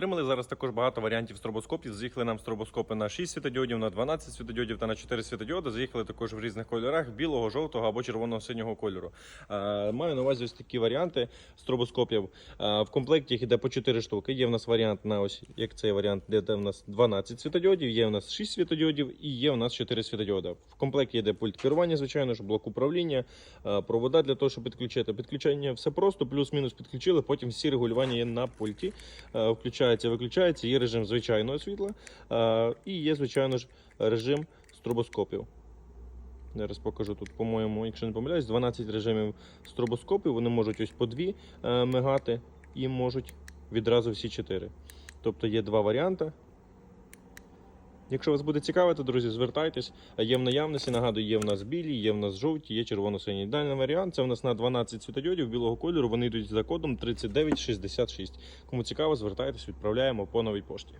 Отримали зараз також багато варіантів стробоскопів. Заїхали нам стробоскопи на 6 світодіодів, на 12 світодіодів та на 4 світодіоди. Заїхали також в різних кольорах білого, жовтого або червоного синього кольору. Е, Маю на увазі ось такі варіанти стробоскопів. Е, В комплекті їх іде по 4 штуки. Є в нас варіант на ось як цей варіант, де в нас 12 світодіодів, є в нас 6 світодіодів і є в нас 4 світодіода. В комплекті йде пульт керування, звичайно ж, блок управління, е, провода для того, щоб підключити. Підключення все просто, плюс-мінус підключили. Потім всі регулювання є на пульті. Е, Включається, виключається. Є режим звичайного світла і є, звичайно ж, режим стробоскопів. Зараз покажу тут, по-моєму, якщо не помиляюсь, 12 режимів стробоскопів. Вони можуть ось по дві е, мигати і можуть відразу всі чотири. Тобто є два варіанти. Якщо вас буде цікавити, друзі, звертайтесь. Є в наявності. Нагадую, є в нас білі, є в нас жовті, є червоно-синій. Дальний варіант це в нас на 12 світодіодів білого кольору. Вони йдуть за кодом 3966. Кому цікаво, звертайтесь, відправляємо по новій пошті.